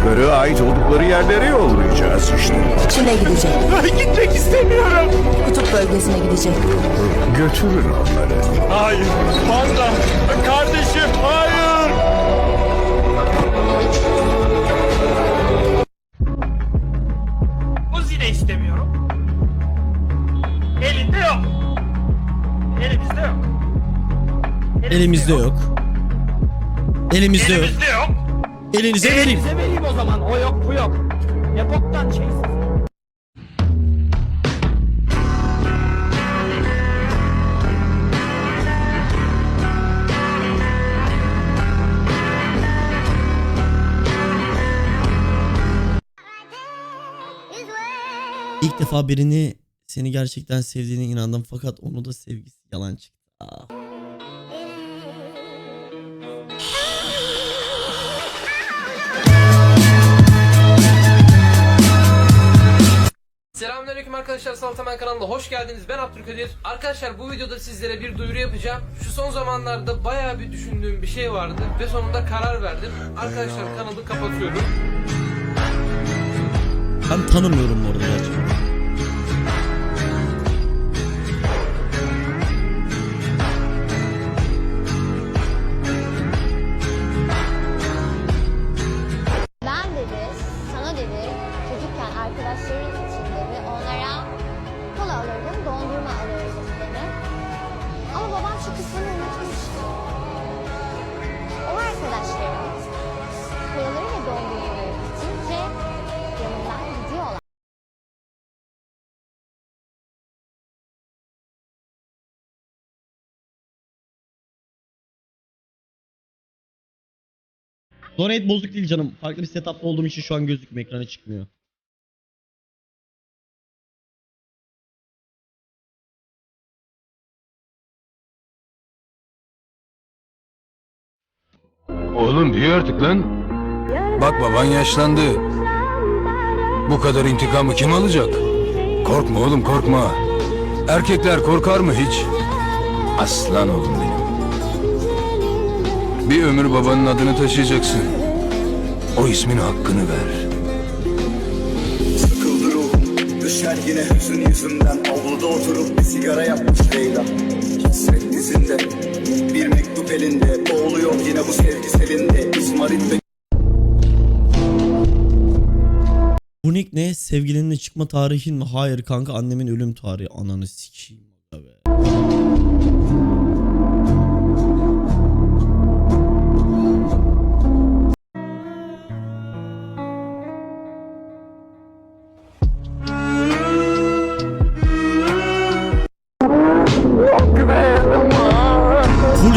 Çocukları ait oldukları yerlere yollayacağız işte. Çin'e gidecek. Gitmek istemiyorum. Kutup bölgesine gidecek. Götürün onları. Hayır. Panda. Kardeşim hayır. Uzi de istemiyorum. Elinde yok. Elimizde yok. Elimizde yok. Elimizde yok. Elimizde yok. Elinize vereyim. Elinize vereyim o zaman. O yok bu yok. Ne boktan şeysin. İlk defa birini seni gerçekten sevdiğine inandım fakat onu da sevgisi yalan çıktı. Ah. Selamünaleyküm arkadaşlar Salatamen kanalına hoş geldiniz. Ben Abdülkadir. Arkadaşlar bu videoda sizlere bir duyuru yapacağım. Şu son zamanlarda bayağı bir düşündüğüm bir şey vardı ve sonunda karar verdim. Arkadaşlar kanalı kapatıyorum. Ben tanımıyorum bu arada gerçekten. Babam şu kısmını unutmuştu. O arkadaşlarım kolaları ve dondurmaları içince yanından gidiyorlar. Donate bozuk değil canım. Farklı bir setupta olduğum için şu an gözükmüyor. Ekrana çıkmıyor. Oğlum büyü artık lan. Bak baban yaşlandı. Bu kadar intikamı kim alacak? Korkma oğlum korkma. Erkekler korkar mı hiç? Aslan oğlum benim. Bir ömür babanın adını taşıyacaksın. O ismin hakkını ver. Düşer yine hüzün yüzümden Avluda oturup bir sigara yapmış Leyla Hasret dizinde Bir mektup elinde Boğuluyor yine bu sevgi selinde İzmarit ve Bu nick ne? Sevgilinin çıkma tarihin mi? Hayır kanka annemin ölüm tarihi. Ananı sikeyim. aga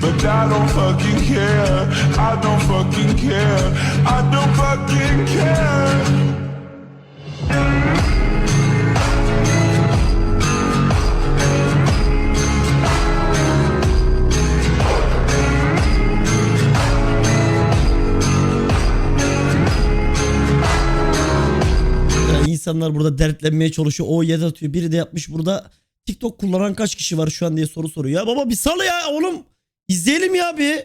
But I don't fucking care. I don't fucking care. I don't fucking care. İnsanlar burada dertlenmeye çalışıyor. O yed atıyor. Biri de yapmış burada. TikTok kullanan kaç kişi var şu an diye soru soruyor. Ya baba bir sal ya oğlum. İzleyelim ya bir.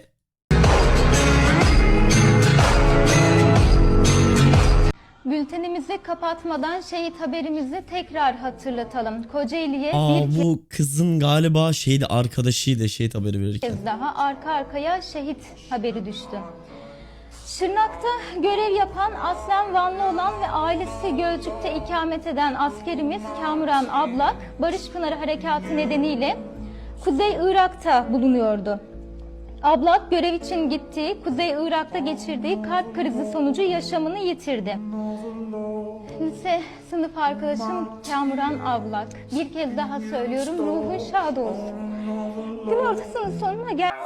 Bültenimizi kapatmadan şehit haberimizi tekrar hatırlatalım. Kocaeli'ye Aa bir bu kızın galiba şeydi arkadaşıydı şehit haberi verirken. kez daha arka arkaya şehit haberi düştü. Şırnak'ta görev yapan aslen Vanlı olan ve ailesi Gölcük'te ikamet eden askerimiz Kamuran Ablak, Barış Pınarı Harekatı nedeniyle Kuzey Irak'ta bulunuyordu. Ablak görev için gittiği Kuzey Irak'ta geçirdiği kalp krizi sonucu yaşamını yitirdi. Lise sınıf arkadaşım Kamuran Ablak. Bir kez daha söylüyorum ruhun şad olsun. Gün ortasının sonuna gel.